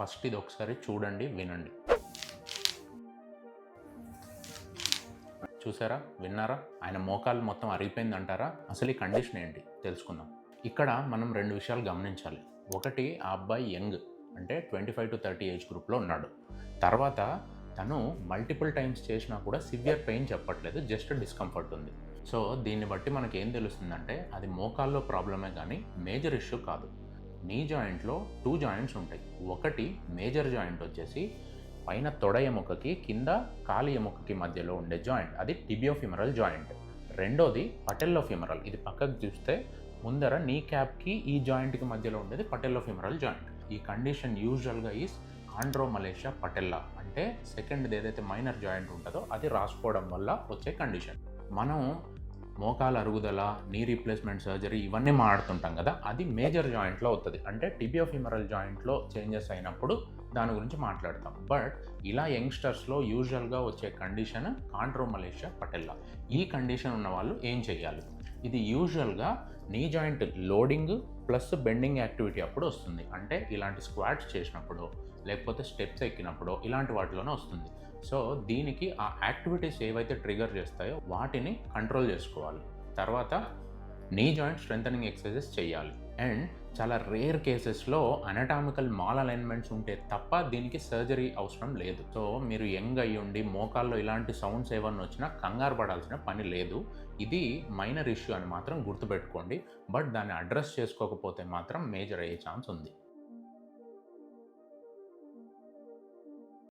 First ఇది ఒకసారి చూడండి వినండి. చూసారా? విన్నారా? ఆయన మోకాలు మొత్తం అరిగిపోయింది అంటారా అసలు ఈ కండిషన్ ఏంటి? తెలుసుకుందాం. ఇక్కడ మనం రెండు విషయాలు గమనించాలి. ఒకటి ఆ అబ్బాయి యంగ్ అంటే twenty five to thirty age గ్రూప్లో ఉన్నాడు. తర్వాత తను మల్టిపుల్ టైమ్స్ చేసినా కూడా సివియర్ పెయిన్ చెప్పట్లేదు జస్ట్ డిస్కంఫర్ట్ ఉంది. సో దీన్ని బట్టి మనకి ఏం తెలుస్తుందంటే అది మోకాల్లో ప్రాబ్లమే కానీ మేజర్ ఇష్యూ కాదు. నీ జాయింట్లో టూ జాయింట్స్ ఉంటాయి. ఒకటి మేజర్ జాయింట్ వచ్చేసి పైన తొడ ఎముకకి కింద కాలి ఎముకకి మధ్యలో ఉండే జాయింట్. అది టిబియో ఫిమరల్ జాయింట్. రెండోది పటెల్లో ఫిమరల్ ఇది పక్కకు చూస్తే ముందర నీ క్యాప్కి ఈ జాయింట్కి మధ్యలో ఉండేది పటెల్లో ఫిమరల్ జాయింట్. ఈ కండిషన్ యూజువల్గా ఈస్ ఆండ్రోమలేషియా పటెల్లా. అంటే సెకండ్ ఏదైతే మైనర్ జాయింట్ ఉంటుందో అది రాసుకోవడం వల్ల వచ్చే కండిషన్. మనం మోకాల అరుగుదల నీ రీప్లేస్మెంట్ సర్జరీ ఇవన్నీ మాట్లాడుతుంటాం కదా అది మేజర్ జాయింట్లో అవుతుంది. అంటే టిబియోఫిమరల్ జాయింట్లో చేంజెస్ అయినప్పుడు దాని గురించి మాట్లాడతాం. బట్ ఇలా యంగ్స్టర్స్లో యూజువల్గా వచ్చే కండిషన్ కాంట్రోమలేషియా పటెల్లా ఈ కండిషన్ ఉన్న వాళ్ళు ఏం చేయాలి? ఇది యూజువల్గా knee joint loading plus bending activity అప్పుడు వస్తుంది. అంటే ఇలాంటి స్క్వాట్స్ చేసినప్పుడు లేకపోతే స్టెప్స్ ఎక్కినప్పుడు ఇలాంటి వాటిలోనే వస్తుంది. సో దీనికి ఆ యాక్టివిటీస్ ఏవైతే ట్రిగర్ చేస్తాయో వాటిని కంట్రోల్ చేసుకోవాలి. తర్వాత నీ జాయింట్ స్ట్రెంథనింగ్ ఎక్సర్సైజెస్ చేయాలి. అండ్ చాలా రేర్ కేసెస్లో అనటామికల్ మాల్ అలైన్మెంట్స్ ఉంటే తప్ప దీనికి సర్జరీ అవసరం లేదు. సో మీరు యంగ్ అయ్యి ఉండి మోకాల్లో ఇలాంటి సౌండ్స్ ఏమన్నా వచ్చినా కంగారు పడాల్సిన పని లేదు. ఇది మైనర్ ఇష్యూ అని మాత్రం గుర్తుపెట్టుకోండి. బట్ దాన్ని అడ్రస్ చేసుకోకపోతే మాత్రం మేజర్ అయ్యే ఛాన్స్ ఉంది.